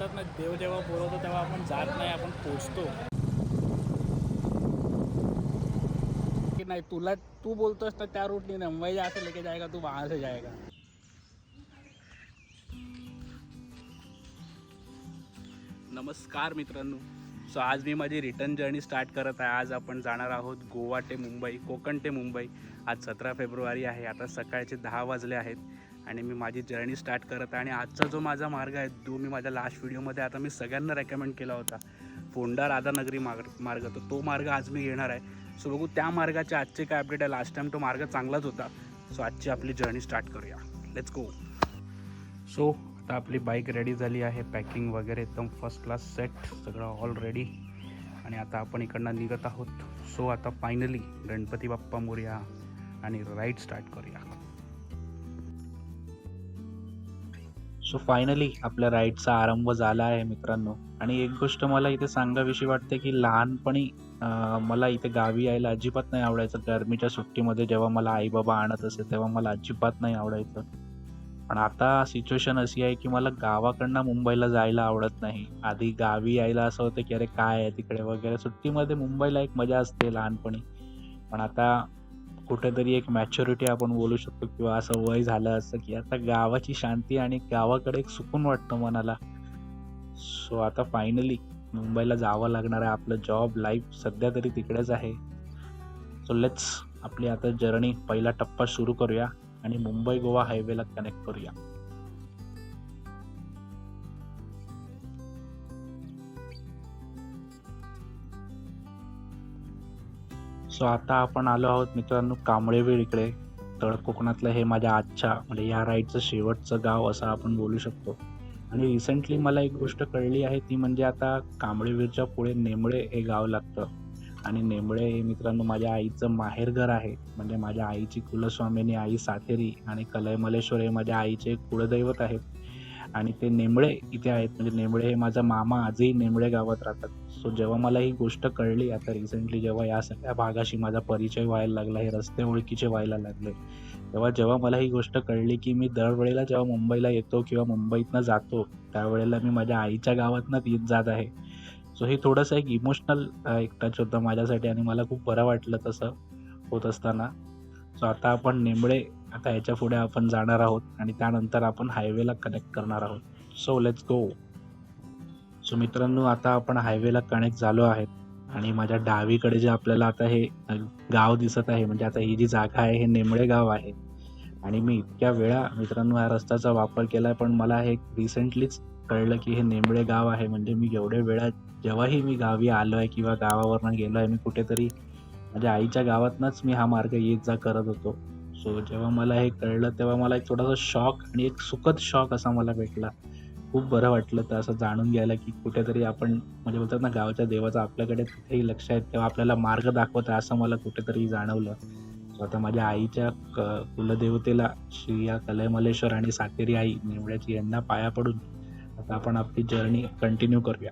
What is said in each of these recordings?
बोलतात ना देव जेव्हा बोलवतो तेव्हा आपण जात नाही आपण पोचतो. की नाही तुला तू बोलतोस ना त्या रूटने ना मुंबई जायचं लेके जाएगा तू वहाँ से जाएगा नमस्कार मित्रांनो. सो आज मी माझी रिटर्न जर्नी स्टार्ट करत आहे. आज आपण जाणार आहोत गोवा ते मुंबई कोकण ते मुंबई. आज सतरा फेब्रुवारी आहे. आता सकाळचे दहा वाजले आहेत. आणि मी माझी जर्नी स्टार्ट करत आहे. आणि आजचा जो माझा मार्ग आहे तो मी माझ्या लास्ट व्हिडिओमध्ये आता मी सगळ्यांना रेकमेंड केला होता फोंडा राधानगरी मार्ग मार्ग तर तो मार्ग आज मी घेणार आहे. सो बघू त्या मार्गाचे आजचे काय अपडेट आहे. लास्ट टाईम तो मार्ग चांगलाच होता. सो आजची आपली जर्नी स्टार्ट करूया. लेट्स गो सो आता आपली बाईक रेडी झाली आहे. पॅकिंग वगैरे एकदम फर्स्ट क्लास सेट सगळं ऑल रेडी आणि आता आपण इकडनं निघत आहोत. सो आता फायनली गणपती बाप्पा मोर्या आणि राईड स्टार्ट करूया. सो फायनली आपल्या राईडचा आरंभ झाला आहे मित्रांनो. आणि एक गोष्ट मला इथे सांगाविषयी वाटते की लहानपणी मला इथे गावी यायला अजिबात नाही आवडायचं. गरमीच्या सुट्टीमध्ये जेव्हा मला आई बाबा आणत असे तेव्हा मला अजिबात नाही आवडायचं. पण आता सिच्युएशन अशी आहे की मला गावाकडनं मुंबईला जायला आवडत नाही. आधी गावी यायला असं होतं की अरे काय आहे तिकडे वगैरे. सुट्टीमध्ये मुंबईला एक मजा असते लहानपणी. पण आता कुठेतरी एक मॅच्युरिटी आपण बोलू शकतो किंवा असं वय झालं असं की आता गावाची शांती आणि गावाकडे एक सुकून वाटतं मनाला. सो आता फायनली मुंबईला जावं लागणार आहे आपलं जॉब लाईफ सध्या तरी तिकडेच आहे. सो लेट्स आपली आता जर्नी पहिला टप्पा सुरू करूया आणि मुंबई गोवा हायवेला कनेक्ट करूया. सो आता आपण आलो आहोत मित्रांनो कांबळेवेळ इकडे. तळ कोकणातलं हे माझ्या आजच्या म्हणजे या राईडचं शेवटचं गाव असं आपण बोलू शकतो. आणि रिसेंटली मला एक गोष्ट कळली आहे ती म्हणजे आता कांबळेवीरच्या पुढे नेमळे हे गाव लागतं. आणि नेमळे हे मित्रांनो माझ्या आईचं माहेरघर आहे. म्हणजे माझ्या आईची कुलस्वामिनी आई साथेरी आणि कलयमलेश्वर हे माझ्या आईचे कुळदैवत आहेत. आणि ते नेमळे इथे आहेत. म्हणजे नेमळे हे माझा मामा आजही नेमळे गावात राहतात. सो जेव्हा मला ही गोष्ट कळली आता रिसेंटली जेव्हा या सगळ्या भागाशी माझा परिचय व्हायला लागला हे रस्ते ओळखीचे व्हायला लागले तेव्हा जेव्हा मला ही गोष्ट कळली की मी दरवेळेला जेव्हा मुंबईला येतो किंवा मुंबईतनं जातो त्यावेळेला मी माझ्या आईच्या गावातनं येत जात आहे. सो हे थोडंसं एक इमोशनल एक टच होतं माझ्यासाठी आणि मला खूप बरं वाटलं तसं होत असताना. सो आता आपण नेमळे आता याच्यापुढे आपण जाणार आहोत आणि त्यानंतर आपण हायवेला कनेक्ट करणार आहोत. सो लेट्स गो सो मित्रांनो आता आपण हायवेला कनेक्ट झालो आहेत आणि माझ्या डावीकडे जे आपल्याला आता हे गाव दिसत आहे म्हणजे आता ही जी जागा आहे हे नेमळे गाव आहे. आणि मी इतक्या वेळा मित्रांनो या रस्त्याचा वापर केला पण मला हे रिसेंटलीच कळलं की हे नेमळे गाव आहे. म्हणजे मी एवढ्या वेळा जेव्हाही मी गावी आलो आहे किंवा गावावरनं गेलो आहे मी कुठेतरी माझ्या आईच्या गावातनंच मी हा मार्ग येत जा करत होतो. सो जेव्हा मला हे कळलं तेव्हा मला एक थोडासा शॉक आणि एक सुखद शॉक असा मला भेटला. खूप बरं वाटलं तर असं जाणून घ्यायला की कुठेतरी आपण म्हणजे बोलतात ना गावच्या देवाचं आपल्याकडे तिथेही लक्ष आहे तेव्हा आपल्याला मार्ग दाखवत आहे असं मला कुठेतरी जाणवलं. सो आता माझ्या आईच्या क कुलदेवतेला श्री या कलयमलेश्वर आणि सातेरी आई निवड्याची यांना पाया पडून आता आपण आपली जर्नी कंटिन्यू करूया.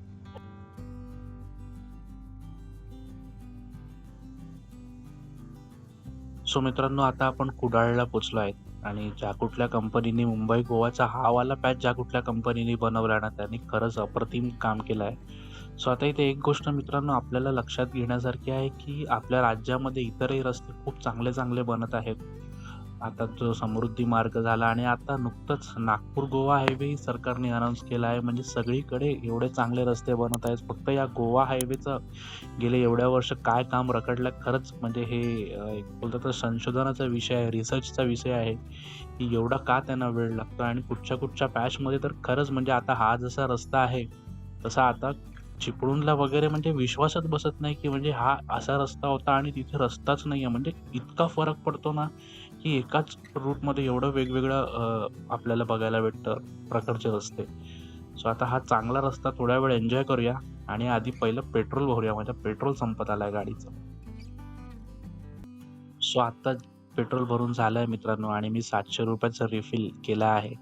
सो मित्रांनो आता आपण कुडाळला पोचलो आहे आणि ज्या कुठल्या कंपनीने मुंबई गोवाचा हा वाला पॅच ज्या कुठल्या कंपनीने बनवला ना त्यांनी खरंच अप्रतिम काम केलं आहे. सो आता इथे एक गोष्ट मित्रांनो आपल्याला लक्षात घेण्यासारखी आहे की आपल्या राज्यामध्ये इतरही रस्ते खूप चांगले चांगले बनत आहेत. आता जो समृद्धी मार्ग झाला आणि आता नुकतंच नागपूर गोवा हायवे सरकारने अनाऊन्स केला आहे. म्हणजे सगळीकडे एवढे चांगले रस्ते बनत आहेत. फक्त या गोवा हायवेचं गेले एवढ्या वर्ष काय काम रखडलं? खरंच म्हणजे हे एक बोलतात तर संशोधनाचा विषय आहे रिसर्चचा विषय आहे की एवढा का त्यांना वेळ लागतो? आणि कुठच्या कुठच्या पॅचमध्ये तर खरंच म्हणजे आता हा जसा रस्ता आहे तसा आता चिपळूणला वगैरे म्हणजे विश्वासच बसत नाही की म्हणजे हा असा रस्ता होता आणि तिथे रस्ताच नाही आहे म्हणजे इतका फरक पडतो ना? की एकाच रूटमध्ये एवढं वेगवेगळं आपल्याला बघायला भेटतं प्रकारचे रस्ते. सो आता हा चांगला रस्ता थोड्या वेळ एन्जॉय करूया आणि आधी पहिलं पेट्रोल भरूया म्हणजे माझ्या पेट्रोल संपत आलंय गाडीचं. सो आता पेट्रोल भरून झालं आहे मित्रांनो आणि मी सातशे रुपयाचं रिफिल केला आहे.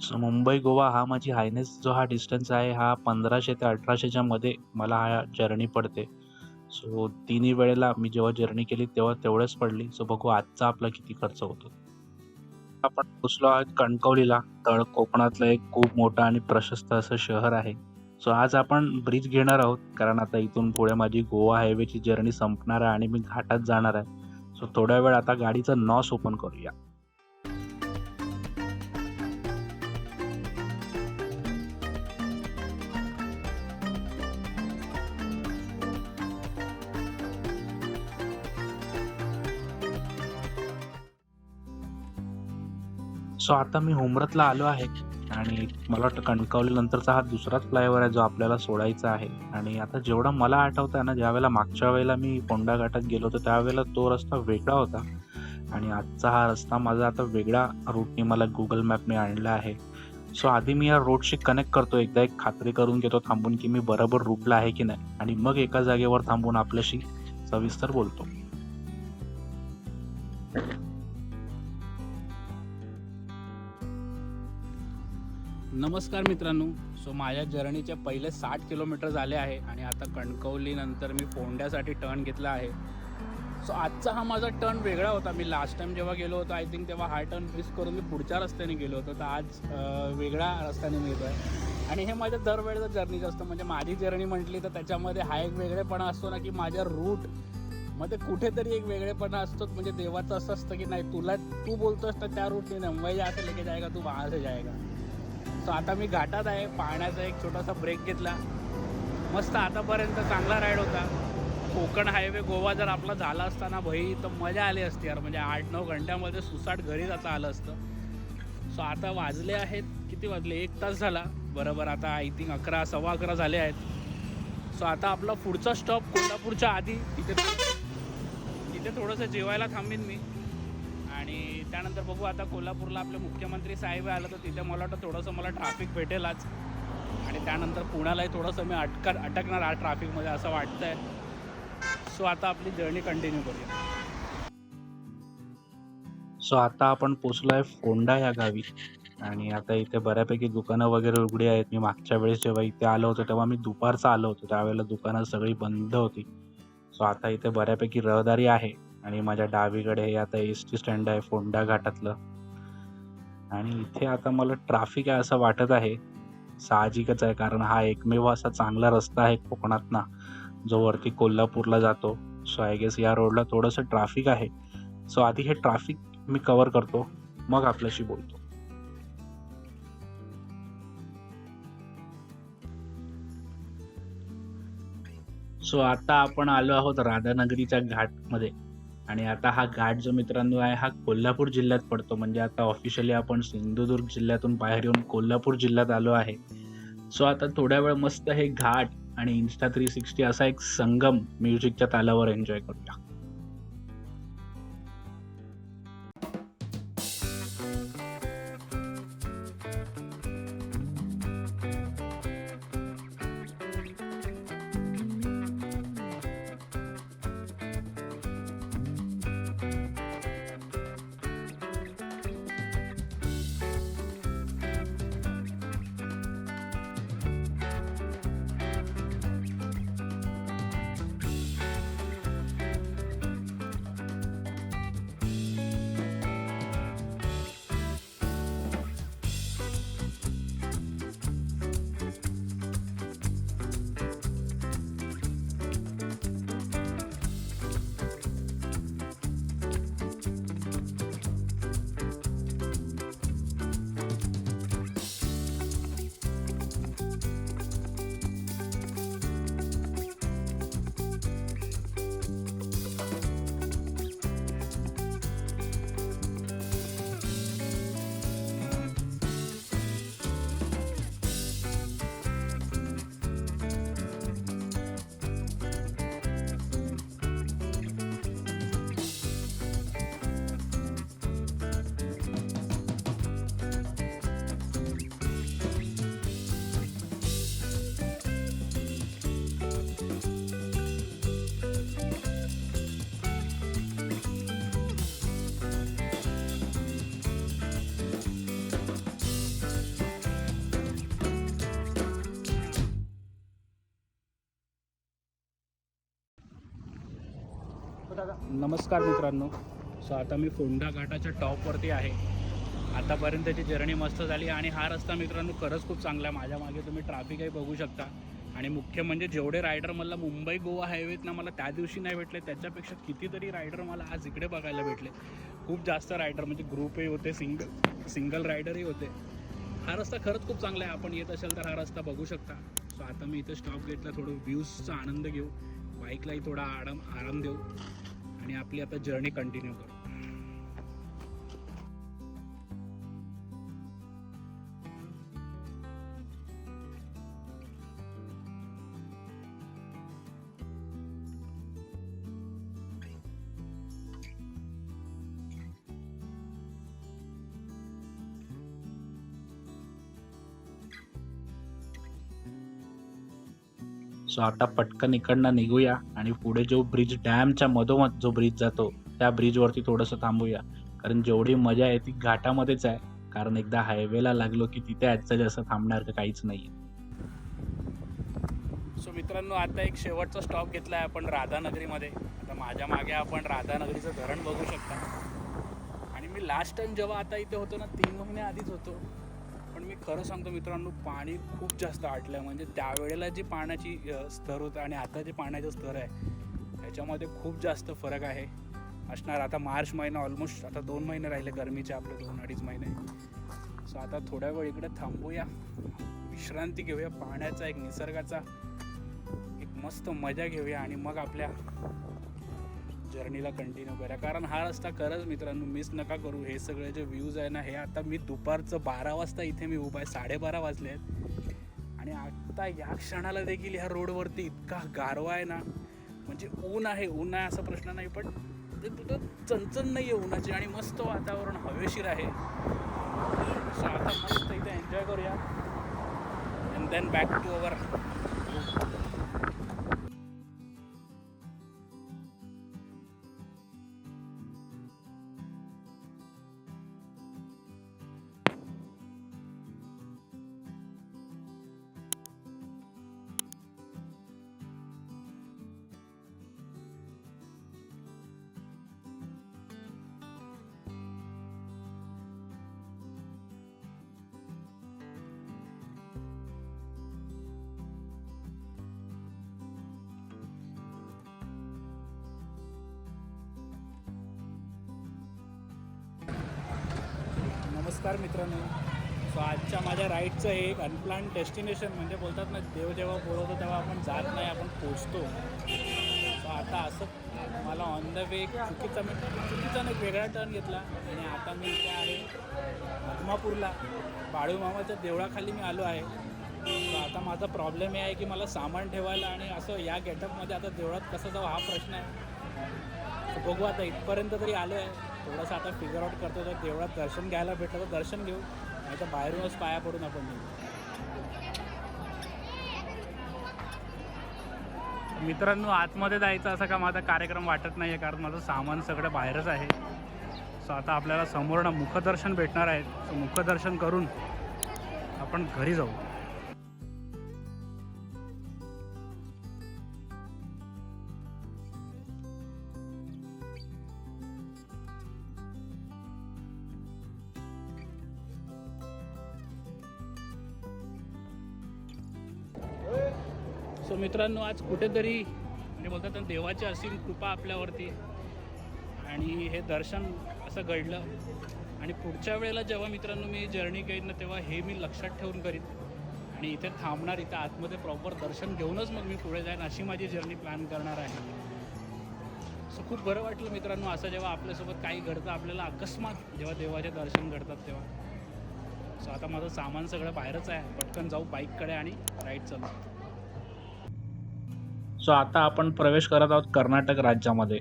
सो मुंबई गोवा हा माझी हायनेस जो हा डिस्टन्स आहे हा पंधराशे ते अठराशेच्या मध्ये मला हा जर्नी पडते. सो तिन्ही वेळेला मी जेव्हा जर्नी केली तेव्हा तेवढंच पडली. सो बघू आजचा आपला किती खर्च होतो. आपण पोचलो आहोत कणकवलीला. तळ कोकणातलं एक खूप मोठं आणि प्रशस्त असं शहर आहे. सो आज आपण ब्रिज घेणार आहोत. कारण आता इथून पुढे माझी गोवा हायवेची जर्नी संपणार आहे आणि मी घाटात जाणार आहे. सो थोड्या वेळ आता गाडीचं नॉस ओपन करूया. सो आता मी होमरतला आलो आहे आणि मला वाटतं कणकवलीनंतरचा हा दुसराच फ्लायओव्हर आहे जो आपल्याला सोडायचा आहे. आणि आता जेवढं मला आठवतं आहे ना ज्यावेळेला मागच्या वेळेला मी कोंडाघाटात गेलो होतो त्यावेळेला तो रस्ता वेगळा होता. आणि आजचा हा रस्ता माझा आता वेगळा रूटने मला गुगल मॅपने आणला आहे. सो आधी मी या रोडशी कनेक्ट करतो एकदा एक खात्री करून घेतो थांबून की मी बरोबर रूटला आहे की नाही. आणि मग एका जागेवर थांबून आपल्याशी सविस्तर बोलतो. नमस्कार मित्रांनो. सो माझ्या जर्नीचे पहिले साठ किलोमीटर झाले आहे आणि आता कणकवलीनंतर मी फोंड्यासाठी टर्न घेतला आहे. सो आजचा हा माझा टर्न वेगळा होता. मी लास्ट टाइम जेव्हा गेलो होतो आय थिंक तेव्हा हा टर्न मिस करून मी पुढच्या रस्त्याने गेलो होतो. तर आज वेगळ्या रस्त्याने मी येतो आहे आणि हे माझ्या दरवेळेचं जर्नीचं असतं म्हणजे माझी जर्नी म्हटली तर त्याच्यामध्ये हा एक वेगळेपणा असतो ना की माझ्या रूटमध्ये कुठेतरी एक वेगळेपणा असतो. म्हणजे देवाचं असं असतं की नाही तुला तू बोलतोस तर त्या रूटने मुंबई जायचं लेके जायगा तू बाहेर जायगा. सो आता मी घाटात आहे पाहण्याचा एक छोटासा ब्रेक घेतला. मस्त आतापर्यंत चांगला राईड होता. कोकण हायवे गोवा जर आपला झाला असता ना भाई तर मजा आली असती यार. म्हणजे आठ नऊ घंट्यामध्ये सुसाट घरी जाता आलं असतं. सो आता वाजले आहेत किती वाजले? एक तास झाला. बरोबर आता आय थिंक अकरा सव्वा अकरा झाले आहेत. सो आता आपला पुढचा स्टॉप कोल्हापूरच्या आधी. तिथे तिथे थोडंसं जेवायला थांबेन मी. आणि त्यानंतर बघू आता कोल्हापूरला आपले मुख्यमंत्री साहेब आलं तर तिथे मला वाटतं थोडंसं मला ट्रॅफिक भेटेल आज. आणि त्यानंतर पुण्यालाही थोडंसं मी अटक अटकणार आहे ट्रॅफिकमध्ये असं वाटतंय. सो आता आपली जर्नी कंटिन्यू करूया. सो आता आपण पोचलो आहे फोंडा या गावी. आणि आता इथे बऱ्यापैकी दुकानं वगैरे उघडी आहेत. मी मागच्या वेळेस जेव्हा इथे आलो होतो तेव्हा मी दुपारचं आलो होतो. त्यावेळेला दुकानं सगळी बंद होती. सो आता इथे बऱ्यापैकी रहदारी आहे. आणि माझ्या डावीकडे हे आता एस टी स्टँड आहे फोंडा घाटातलं. आणि इथे आता मला ट्राफिक आहे असं वाटत आहे. साहजिकच आहे कारण हा एकमेव असा चांगला रस्ता आहे कोकणात ना जो वरती कोल्हापूरला जातो. सो आय गेस या रोडला थोडंसं ट्राफिक आहे. सो आधी हे ट्राफिक मी कवर करतो. मग आपल्याशी बोलतो. सो आता आपण आलो आहोत राधानगरीच्या घाटमध्ये. आणि आता हा घाट जो मित्रांनो आहे हा कोल्हापूर जिल्ह्यात पडतो. म्हणजे आता ऑफिशियली आपण सिंधुदुर्ग जिल्ह्यातून बाहेर येऊन कोल्हापूर जिल्ह्यात आलो आहे. सो आता थोड्या वेळ मस्त हे घाट आणि इन्स्टा थ्री सिक्स्टी असा एक संगम म्युझिकच्या तालावर एन्जॉय करूया. नमस्कार मित्रांनो. सो आता मी फोंडा घाटाच्या टॉपवरती आहे. आतापर्यंतची जर्नी मस्त झाली आणि हा रस्ता मित्रांनो खरंच खूप चांगला आहे. माझ्या मागे तुम्ही ट्रॅफिकही बघू शकता. आणि मुख्य म्हणजे जेवढे रायडर मला मुंबई गोवा हायवेत ना मला त्या दिवशी नाही भेटले त्याच्यापेक्षा कितीतरी रायडर मला आज इकडे बघायला भेटले. खूप जास्त रायडर म्हणजे ग्रुपही होते सिंगल सिंगल रायडरही होते. हा रस्ता खरंच खूप चांगला आहे. आपण येत असेल तर हा रस्ता बघू शकता. सो आता मी इथं स्टॉप घेतला थोडं व्ह्यूजचा आनंद घेऊ. बाईकलाही थोडा आराम आराम देऊ. आणि आपली आता जर्नी कंटिन्यू करू. सो आता पटकन इकडनं निघूया आणि पुढे जो ब्रिज डॅमच्या मधोमध जो ब्रिज जातो त्या ब्रिजवरती थोडंसं थांबूया. कारण जेवढी मजा आहे ती घाटामध्येच आहे. कारण एकदा हायवेला लागलो की तिथे आजचं जास्त थांबणार का काहीच नाही सो मित्रांनो आता एक शेवटचा स्टॉप घेतला आहे आपण राधानगरीमध्ये. आता माझ्या मागे आपण राधानगरीचं धरण बघू शकता. आणि मी लास्ट टाइम जेव्हा आता इथे होतो ना तीन महिने आधीच होतो. मी खरं सांगतो मित्रांनो पाणी खूप जास्त आटलं आहे म्हणजे त्यावेळेला जी पाण्याची स्तर होतं आणि आता जे पाण्याचं स्तर आहे त्याच्यामध्ये खूप जास्त फरक आहे. असणार आता मार्च महिना ऑलमोस्ट आता दोन महिने राहिले गरमीचे आपले दोन अडीच महिने. सो आता थोड्या वेळ इकडे थांबूया. विश्रांती घेऊया. पाण्याचा एक निसर्गाचा एक मस्त मजा घेऊया आणि मग आपल्या जर्नीला कंटिन्यू करा. कारण हा रस्ता खरंच मित्रांनो मिस नका करू. हे सगळे जे व्ह्यूज आहे ना हे आता मी दुपारचं बारा वाजता इथे मी उभा आहे. साडेबारा वाजले आहेत. आणि आत्ता या क्षणाला देखील ह्या रोडवरती इतका गारवा आहे ना म्हणजे ऊन आहे. ऊन आहे असा प्रश्न नाही पण ते तिथं चणचण नाही आहे उन्हाची आणि मस्त वातावरण हवेशीर आहे. सो आता मस्त इथे एन्जॉय करूया. And then back to our नमस्कार मित्रांनो. सो आजच्या माझ्या राईडचं एक अनप्लान डेस्टिनेशन म्हणजे बोलतात ना देव जेव्हा बोलवतो तेव्हा आपण जात नाही आपण पोचतो. सो आता असं मला ऑन द वे चुकीचा मी चुकीचा एक वेगळा टर्न घेतला आणि आता मी इथे आहे आत्मापूरला बाळूमामाच्या देवळाखाली मी आलो आहे. आता माझा प्रॉब्लेम हे आहे की मला सामान ठेवायला आणि असं या गेटअपमध्ये आता देवळात कसं जावं हा प्रश्न आहे. बघू आता इथपर्यंत तरी आलो आहे. थोडंसं आता फिगर आउट करतो तर तेवढं दर्शन घ्यायला भेटलं तर दर्शन घेऊ. नाही तर बाहेरूनच पाया पडून आपण निघू. मित्रांनो आतमध्ये जायचं असं का माझा कार्यक्रम वाटत नाही आहे कारण माझं सामान सगळं बाहेरच आहे. सो आता आपल्याला समोरनं मुखदर्शन भेटणार आहे सो मुखदर्शन करून आपण घरी जाऊ. सो मित्रांनो आज कुठेतरी म्हणजे बोलतात देवाची असीम कृपा आपल्यावरती. आणि हे दर्शन असं घडलं. आणि पुढच्या वेळेला जेव्हा मित्रांनो मी जर्नी करीन ना तेव्हा हे मी लक्षात ठेवून करीन. आणि इथे थांबणार इथे आतमध्ये प्रॉपर दर्शन घेऊनच मग मी पुढे जाईन अशी माझी जर्नी प्लॅन करणार आहे. सो खूप बरं वाटलं मित्रांनो असं जेव्हा आपल्यासोबत काही घडतं आपल्याला अकस्मात जेव्हा देवाचे दर्शन घडतात तेव्हा. सो आता माझं सामान सगळं बाहेरच आहे. पटकन जाऊ बाईककडे आणि राईट चालू. सो आता आपण प्रवेश करत आहोत कर्नाटक राज्यामध्ये.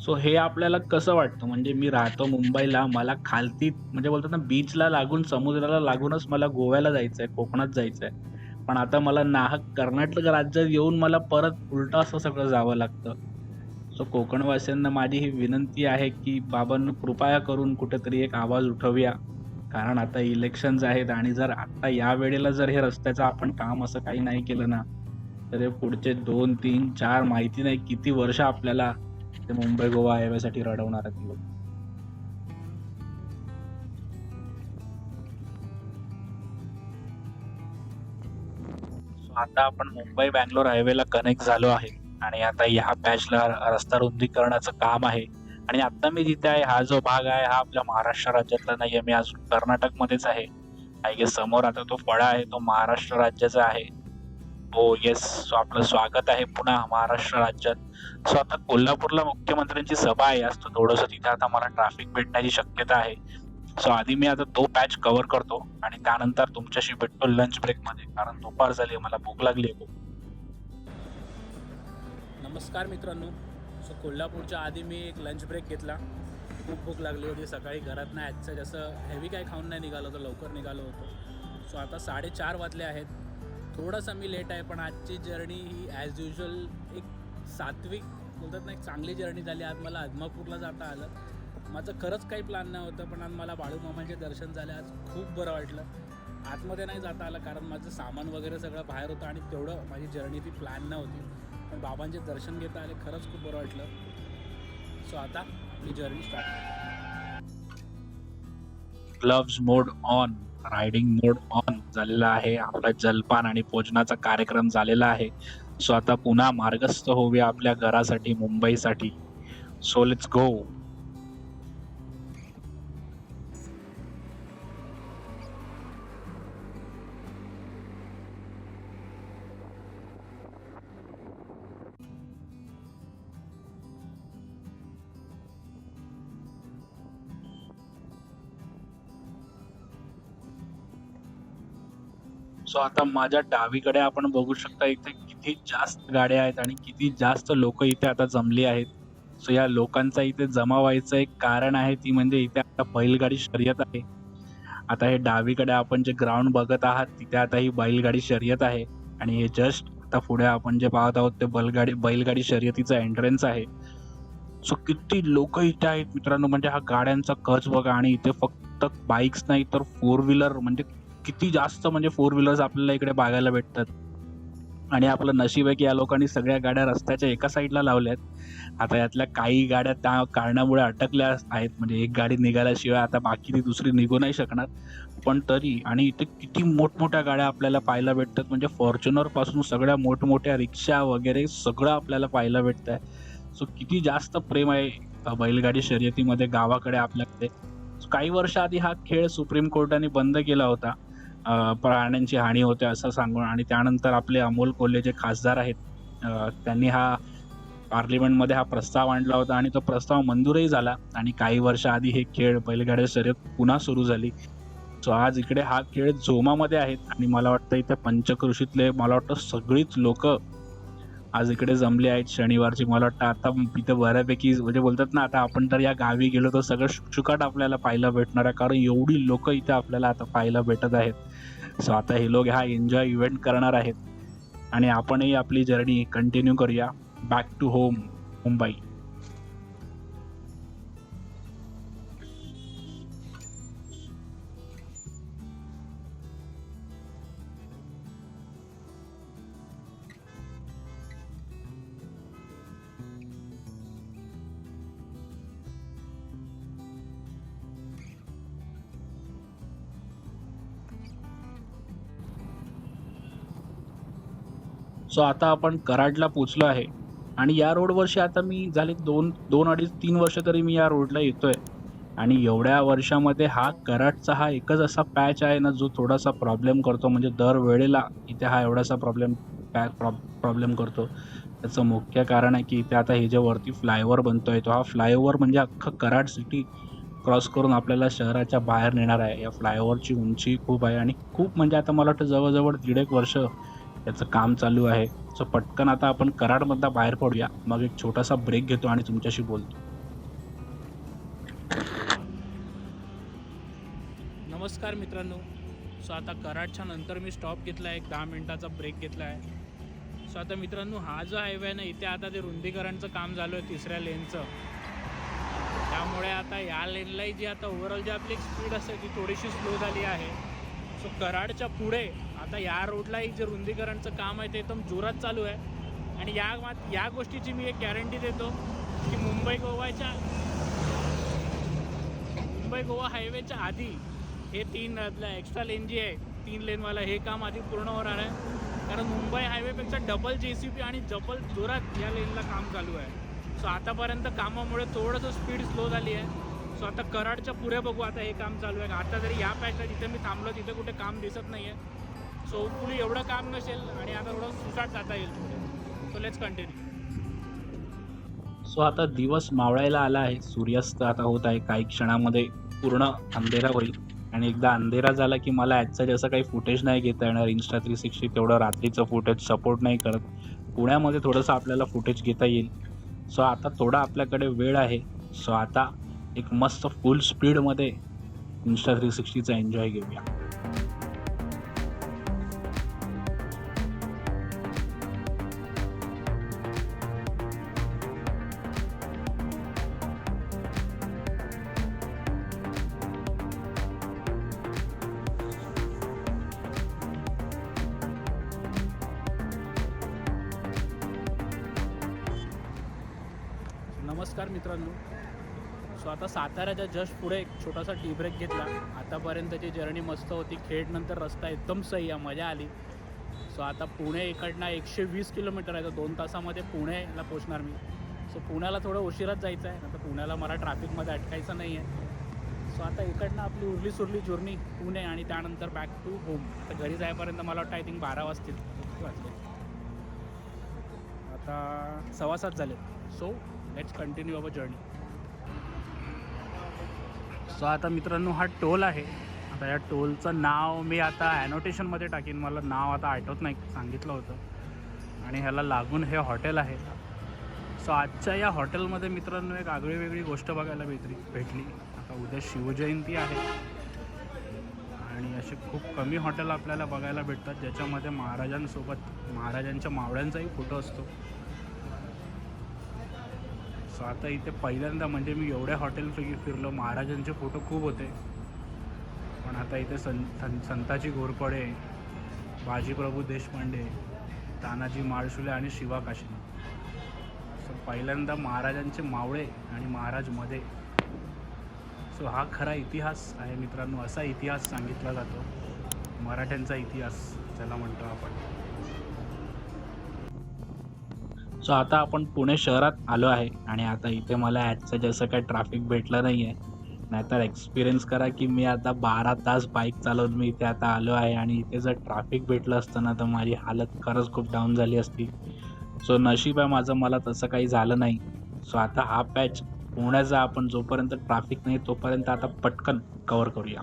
सो हे आपल्याला कसं वाटतं? म्हणजे मी राहतो मुंबईला मला खालती म्हणजे बोलतात ना बीचला लागून समुद्राला लागूनच मला गोव्याला जायचं आहे कोकणात जायचं आहे पण आता मला नाहक कर्नाटक राज्यात येऊन मला परत उलटं असं सगळं जावं लागतं. सो कोकणवासियांना माझी ही विनंती आहे की बाबांना कृपया करून कुठेतरी एक आवाज उठवूया. कारण आता इलेक्शन्स आहेत आणि जर आत्ता या वेळेला जर हे रस्त्याचं आपण काम असं काही नाही केलं ना तर हे पुढचे दोन तीन चार माहिती नाही किती वर्ष आपल्याला ते मुंबई गोवा हायवेसाठी रडवणार आहेत लोक. आता आपण मुंबई बँगलोर हायवेला कनेक्ट झालो आहे आणि आता ह्या पॅचला रस्ता रुंदीकरणाचं काम आहे. आणि आता मी जिथे आहे हा जो भाग आहे हा आपल्या महाराष्ट्र राज्यातला नाही आहे मी अजून कर्नाटकमध्येच आहे. आय गेस समोर आता तो फळा आहे तो महाराष्ट्र राज्याचा आहे. हो येस सो आपलं स्वागत आहे पुन्हा महाराष्ट्र राज्यात. सो आता कोल्हापूरला मुख्यमंत्र्यांची सभा आहे. आज थोडंसं तिथे आता मला ट्रॅफिक भेटण्याची शक्यता आहे. सो आधी मी आता तो पॅच कव्हर करतो आणि त्यानंतर तुमच्याशी भेटतो लंच ब्रेकमध्ये कारण दुपार झाली आहे, मला भूक लागली आहे नमस्कार मित्रांनो. कोल्हापूरच्या आधी मी एक लंच ब्रेक घेतला. खूप भूक लागली होती सकाळी घरात नाही आजचं जसं हेवी काय खाऊन नाही निघालो होतो लवकर निघालो होतो. सो आता साडेचार वाजले आहेत. थोडंसं मी लेट आहे पण आजची जर्नी ही ॲज युजल एक सात्विक बोलतात ना एक चांगली जर्नी झाली. आज मला आदमापूरला जाता आलं. माझं खरंच काही प्लॅन नाही होतं पण आज मला बाळूमामांचे दर्शन झाले. आज खूप बरं वाटलं. आतमध्ये नाही जाता आलं कारण माझं सामान वगैरे सगळं बाहेर होतं आणि तेवढं माझी जर्नी ती प्लॅन नव्हती. पण बाबांचे दर्शन घेता आले खरंच खूप बरं वाटलं. सो आता मी journey start gloves mode on riding mode on झालेला आहे. आपला जलपान आणि भोजनाचा कार्यक्रम झालेला आहे. सो आता पुन्हा मार्गस्थ होऊया आपल्या घरासाठी मुंबईसाठी. सो लेट्स गो सो आता माझ्या डावीकडे आपण बघू शकता इथे किती जास्त गाड्या आहेत आणि किती जास्त लोक इथे आता जमली आहेत. सो या लोकांचा इथे जमा व्हायचं एक कारण आहे ती म्हणजे इथे आता बैलगाडी शर्यत आहे. आता हे डावीकडे आपण जे ग्राउंड बघत आहात तिथे आता ही बैलगाडी शर्यत आहे. आणि हे जस्ट आता पुढे आपण जे पाहत आहोत ते बैलगाडी बैलगाडी शर्यतीचा एंट्रन्स आहे. सो किती लोक इथे आहेत मित्रांनो म्हणजे हा गाड्यांचा कच बघा आणि इथे फक्त बाईक्स नाही तर फोर व्हीलर म्हणजे किती जास्त म्हणजे फोर व्हीलर्स आपल्याला इकडे बघायला भेटतात. आणि आपलं नशीब आहे की या लोकांनी सगळ्या गाड्या रस्त्याच्या एका साईडला लावल्यात. आता यातल्या काही गाड्या त्या कारणामुळे अटकल्या आहेत. म्हणजे एक गाडी निघाल्याशिवाय आता बाकी ती दुसरी निघू नाही शकणार. पण तरी आणि इथे किती मोठमोठ्या गाड्या आपल्याला पाहायला भेटतात. म्हणजे फॉर्च्युनरपासून सगळ्या मोठमोठ्या रिक्षा वगैरे सगळं आपल्याला पाहायला भेटत आहे सो किती जास्त प्रेम आहे बैलगाडी शर्यतीमध्ये गावाकडे आपल्याकडे. काही वर्ष आधी हा खेळ सुप्रीम कोर्टाने बंद केला होता. प्राण्यांची हानी होते असं सांगून आणि त्यानंतर आपले अमोल कोल्हे जे खासदार आहेत त्यांनी हा पार्लिमेंटमध्ये हा प्रस्ताव आणला होता आणि तो प्रस्ताव मंजूरही झाला आणि काही वर्षाआधी हे खेळ बैलगाड्या शर्यत पुन्हा सुरू झाली. सो आज इकडे हा खेळ जोमामध्ये आहेत आणि मला वाटतं इथे पंचकृषीतले मला वाटतं सगळीच लोक आज इकडे जमले आहेत शनिवारची. मला वाटतं आता इथं बऱ्यापैकी म्हणजे बोलतात ना आता आपण तर या गावी गेलो तर सगळं शुकशुकाट आपल्याला पाहायला भेटणार आहे. कारण एवढी लोक इथे आपल्याला आता पाहायला भेटत आहेत. सो आता हे लोक हा एन्जॉय इव्हेंट करणार आहेत. आणि आपणही आपली जर्नी कंटिन्यू करूया. Back to home Mumbai so आता आपण कराडला पोचलो आहे. आणि या रोडवरशी आता मी झाले दोन दोन अडीच तीन वर्ष तरी मी या रोडला येतो आहे आणि एवढ्या वर्षामध्ये हा कराडचा हा एकच असा पॅच आहे ना जो थोडासा प्रॉब्लेम करतो. म्हणजे दर वेळेला इथे हा एवढासा प्रॉब्लेम पॅ प्रॉब्लेम करतो. त्याचं मुख्य कारण आहे की इथे आता हे जे वरती फ्लायओव्हर बनतोय तो हा फ्लायओव्हर म्हणजे अख्खं कराड सिटी क्रॉस करून आपल्याला शहराच्या बाहेर नेणार आहे. या फ्लायओव्हरची उंची खूप आहे आणि खूप म्हणजे आता मला वाटतं जवळजवळ दीड एक वर्ष याचं काम चालू आहे. सो पटकन आता आपण कराडमधला बाहेर पडूया. मग एक छोटासा ब्रेक घेतो आणि तुमच्याशी बोलतो. नमस्कार मित्रांनो. सो आता कराडच्या नंतर मी स्टॉप घेतला आहे एक दहा मिनिटाचा ब्रेक घेतला आहे सो आता मित्रांनो हा जो हायवे आहे ना इथे आता ते रुंदीकरणचं काम झालं आहे तिसऱ्या लेनचं त्यामुळे आता या लेनलाही जी आता ओव्हरऑल जी आपली स्पीड असते ती थोडीशी स्लो झाली आहे. सो कराडच्या पुढे आता या रोडलाही जे रुंदीकरणचं काम आहे ते एकदम जोरात चालू आहे. आणि या मात या गोष्टीची मी एक गॅरंटी देतो की मुंबई गोवाच्या मुंबई गोवा हायवेच्या आधी हे तीन एक्स्ट्रा लेन जी आहे तीन लेनवाला हे काम आधी पूर्ण होणार आहे. कारण मुंबई हायवेपेक्षा डबल जे सी पी आणि डबल जोरात या लेनला काम चालू आहे. सो आतापर्यंत कामामुळे थोडंसं स्पीड स्लो झाली आहे. सो आता कराडच्या पुढे बघू आता हे काम चालू आहे. आता जरी या पॅचला जिथे मी थांबलो तिथे कुठे काम दिसत नाही आहे सो पुढे एवढं काम नसेल आणि आता थोडं सुसाट जाता येईल पुढे सो लेट्स कंटिन्यू सो आता दिवस मावळायला आला आहे. सूर्यास्त आता होत आहे. काही क्षणामध्ये पूर्ण अंधेरा होईल. आणि एकदा अंधेरा झाला की मला याचं जसं काही फुटेज नाही घेता येणार. इन्स्टा थ्री सिक्स्टी तेवढं रात्रीचं फुटेज सपोर्ट नाही करत. पुण्यामध्ये थोडंसं आपल्याला फुटेज घेता येईल. सो आता थोडा आपल्याकडे वेळ आहे. सो आता एक मस्त फुल स्पीडमध्ये इन्स्टा थ्री सिक्स्टीचा एन्जॉय घेऊया. नमस्कार मित्रांनो. सो आता साताऱ्याच्या जस्ट पुढे एक छोटासा टी ब्रेक घेतला. आतापर्यंतची जर्नी मस्त होती खेडनंतर रस्ता एकदम सही आहे मजा आली. सो आता पुणे इकडनं एकशे वीस किलोमीटर आहे तर दोन तासामध्ये पुणेला पोचणार मी. सो पुण्याला थोडं उशिराच जायचं आहे आता पुण्याला मला ट्रॅफिकमध्ये अटकायचं नाही आहे. सो आता इकडनं आपली उरली सुरली जर्नी पुणे आणि त्यानंतर बॅक टू होम आता घरी जाईपर्यंत मला वाटतं आय थिंक बारा वाजतील. वाजले. आता सव्वा सात झाले. So let's continue our journey so आता मित्रांनो हा टोल आहे. आता या टोलचं नाव मी आता ॲनोटेशनमध्ये टाकीन. मला नाव आता आठवत नाही सांगितलं होतं. आणि ह्याला लागून हे हॉटेल आहे. सो आजच्या या हॉटेलमध्ये मित्रांनो एक आगळी वेगळी गोष्ट बघायला भेटली भेटली. आता उद्या शिवजयंती आहे. आणि असे खूप कमी हॉटेल आपल्याला बघायला भेटतात. ज्याच्यामध्ये महाराजांसोबत महाराजांच्या मावळ्यांचाही फोटो असतो. सो आता इथे पहिल्यांदा म्हणजे मी एवढ्या हॉटेल फिरलो. महाराजांचे फोटो खूप होते. पण आता इथे सं सं संताजी घोरपडे बाजीप्रभू देशपांडे तानाजी माळशुले आणि शिवा काशिनी सो पहिल्यांदा महाराजांचे मावळे आणि महाराजमध्ये सो हा खरा इतिहास आहे मित्रांनो. असा इतिहास सांगितला जातो. मराठ्यांचा इतिहास ज्याला म्हणतो आपण. सो आता आपण पुणे शहरात आलो आहे आणि आता इथे मला ॲजचं जसं काही ट्रॅफिक भेटलं नाही आहे नाहीतर एक्सपिरियन्स करा की मी आता बारा तास बाईक चालवून मी इथे आता आलो आहे आणि इथे जर ट्रॅफिक भेटलं असतं ना तर माझी हालत खरंच खूप डाऊन झाली असती. सो नशीब आहे माझं मला तसं काही झालं नाही. सो आता हा पॅच पुण्याचा आपण जोपर्यंत ट्रॅफिक नाही तोपर्यंत आता पटकन कवर करूया.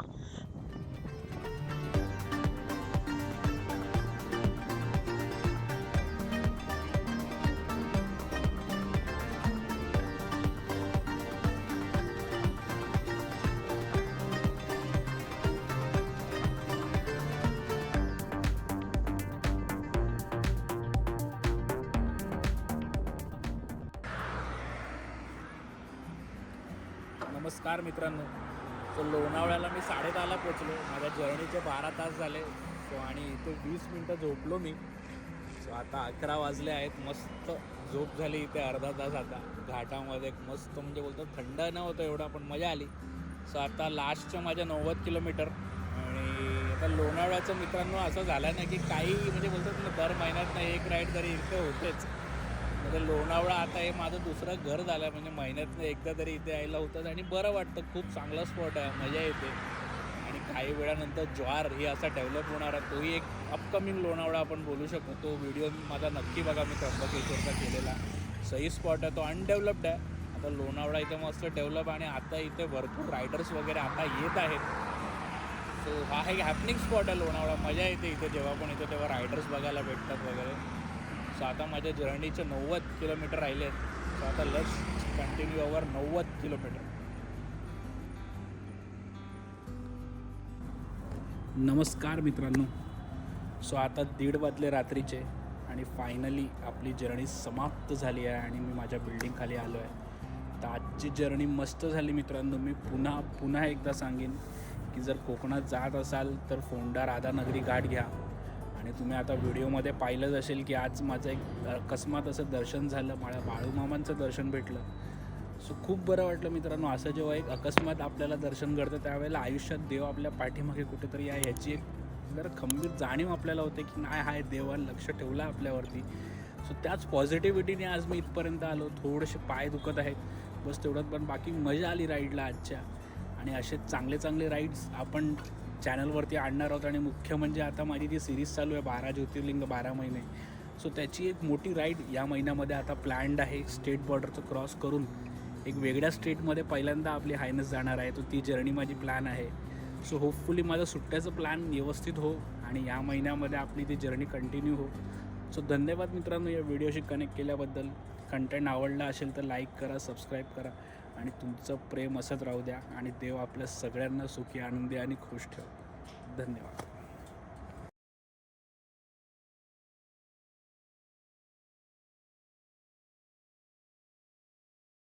लोणावळ्याला मी साडेदहाला पोचलो. माझ्या जर्नीचे बारा तास झाले. सो आणि इथे वीस मिनटं झोपलो मी. सो आता अकरा वाजले आहेत. मस्त झोप झाली इथे अर्धा तास आता. घाटामध्ये मस्त म्हणजे बोलतो थंड न होतं एवढा पण मजा आली. सो आता लास्टच्या माझ्या नव्वद किलोमीटर. आणि आता लोणावळ्याचं मित्रांनो असं झालं ना की काही म्हणजे बोलतात ना दर महिन्यात ना एक राईड तरी इथे होतेच. तर लोणावळा आता हे माझं दुसरं घर झालं आहे म्हणजे महिन्यातनं एकदा तरी इथे यायला होतं आणि बरं वाटतं खूप चांगला स्पॉट आहे मजा येते. आणि काही वेळानंतर ज्वार हे असा डेव्हलप होणार आहे तोही एक अपकमिंग लोणावळा आपण बोलू शकतो तो व्हिडिओ माझा नक्की बघा मी त्र्यंबकेश्वरचा केलेला. सही स्पॉट आहे तो अनडेव्हलप्ड आहे. आता लोणावळा इथे मस्त डेव्हलप आणि आता इथे भरपूर रायडर्स वगैरे आता येत आहेत. सो हा एक हॅपनिंग स्पॉट आहे लोणावळा मजा येते इथे जेव्हा पण येतो तेव्हा रायडर्स बघायला भेटतात वगैरे. सो आता माझ्या जर्नीचे नव्वद किलोमीटर राहिले आहेत. सो आता लस कंटिन्यू ओवर नव्वद किलोमीटर. नमस्कार मित्रांनो. सो आता दीड वाजले रात्रीचे आणि फायनली आपली जर्नी समाप्त झाली आहे आणि मी माझ्या बिल्डिंगखाली आलो आहे तर आजची जर्नी मस्त झाली मित्रांनो. मी पुन्हा पुन्हा एकदा सांगेन की जर कोकणात जात असाल तर फोंडा राधानगरी घाट घ्या. आणि तुम्ही आता व्हिडिओमध्ये पाहिलंच असेल की आज माझं एक अकस्मात असं दर्शन झालं मला बाळूमामांचं दर्शन भेटलं. सो खूप बरं वाटलं मित्रांनो असं जेव्हा एक अकस्मात आपल्याला दर्शन घडतं त्यावेळेला आयुष्यात देव आपल्या पाठीमागे कुठेतरी आहे ह्याची एक जरा खंबीर जाणीव आपल्याला होते की नाही हाय देवान लक्ष ठेवलं आपल्यावरती. सो त्याच पॉझिटिव्हिटीने आज मी इथपर्यंत आलो थोडेसे पाय दुखत आहेत बस तेवढ्यात पण बाकी मजा आली राईडला आजच्या. आणि असे चांगले चांगले राईड्स आपण चॅनलवरती आणणार आहोत आणि मुख्य म्हणजे आता माझी जी सिरीज चालू आहे बारा ज्योतिर्लिंग बारा महिने. सो त्याची एक मोठी राईड या महिन्यामध्ये आता प्लॅन्ड आहे स्टेट बॉर्डरचं क्रॉस करून. एक वेगळ्या स्टेटमध्ये पहिल्यांदा आपली हायनस जाणार आहे तो ती जर्नी माझी प्लॅन आहे. सो होपफुली माझं सुट्ट्याचं प्लॅन व्यवस्थित हो आणि या महिन्यामध्ये आपली ती जर्नी कंटिन्यू हो. सो धन्यवाद मित्रांनो या व्हिडिओशी कनेक्ट केल्याबद्दल. कंटेंट आवडला असेल तर लाईक करा सबस्क्राईब करा. आणि तुमचं प्रेम असंच राहू द्या आणि देव आपल्या सगळ्यांना सुखी आनंदी आणि खुश ठेव. धन्यवाद.